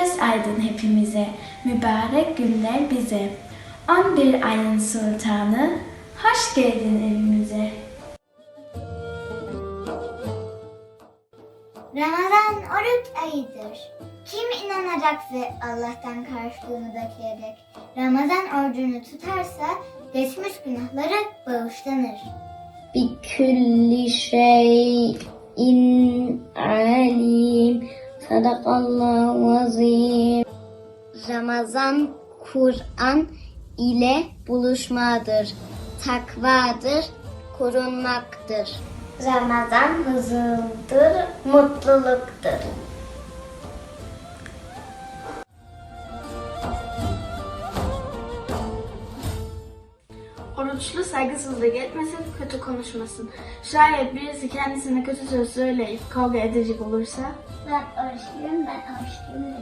Göz aydın hepimize, mübarek günler bize. 11 ayın sultanı, hoş geldin evimize. Ramazan oruç ayıdır. Kim inanacaksa Allah'tan karşılığını bekleyerek Ramazan orucunu tutarsa geçmiş günahları bağışlanır. Bi külli şeyin alim Sadakallahu azim. Ramazan Kur'an ile buluşmadır, takvadır, korunmaktır. Ramazan huzurdur, mutluluktur. Oruçlu saygısızlık etmesin, kötü konuşmasın. Şayet birisi kendisine kötü söz söyleyip kavga edecek olursa Ben oruçluyum, ben desin.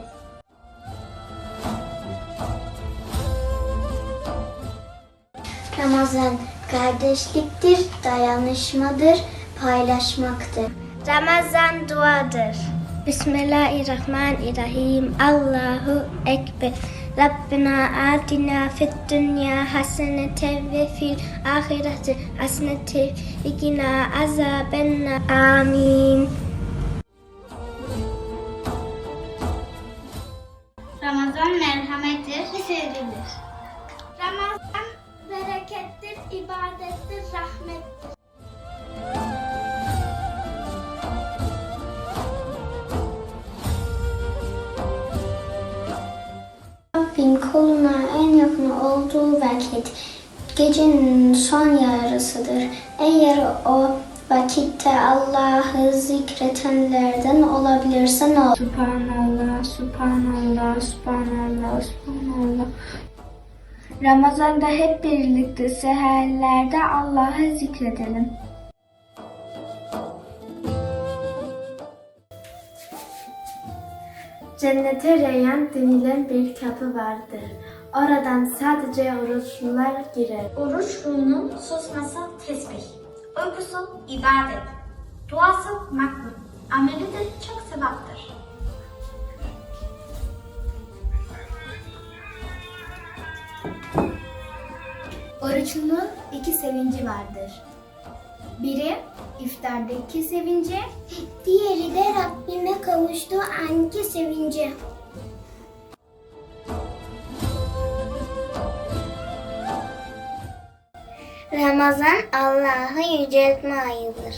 Ramazan kardeşliktir, dayanışmadır, paylaşmaktır. Ramazan duadır. Bismillahirrahmanirrahim. Allahu Ekber. Rabbina atina fid dünya hasenete ve fil ahireti hasenete ve gina azabenna. Amin. Ramazan merhamettir ve sevgidir. Ramazan berekettir, ibadettir, vakit gecenin son yarısıdır. Eğer o vakitte Allah'ı zikretenlerden olabilirse ne olur? Subhanallah, Subhanallah, Subhanallah, Subhanallah. Ramazan'da hep birlikte seherlerde Allah'ı zikredelim. Cennete reyyan denilen bir kapı vardır. Oradan sadece oruçlular girer. Oruçlunun susması tesbih, uykusu ibadet, duası makbul, ameli de çok sevaptır. Oruçlunun iki sevinci vardır. Biri iftardaki sevinci, diğeri de Rabbime kavuştuğu anki sevinci. Ramazan Allah'ı yüceltme ayıdır.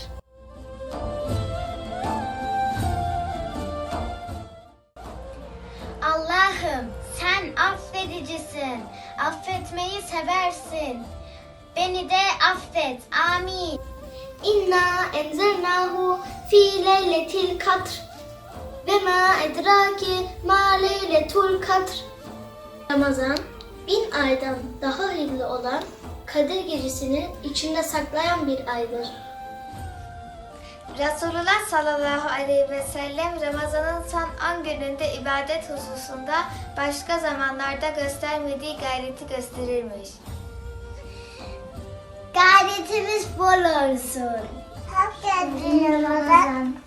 Allah'ım sen affedicisin, affetmeyi seversin. Beni de affet, amin. İnna enzelnahu fi leyletil kadr ve ma edraki ma leyletul kadr. Ramazan bin aydan daha hayırlı olan Kadir gecesini içinde saklayan bir aydır. Resulullah sallallahu aleyhi ve sellem Ramazan'ın son 10 gününde ibadet hususunda başka zamanlarda göstermediği gayreti gösterirmiş. Gayretimiz bol olsun. Hak Ramazan.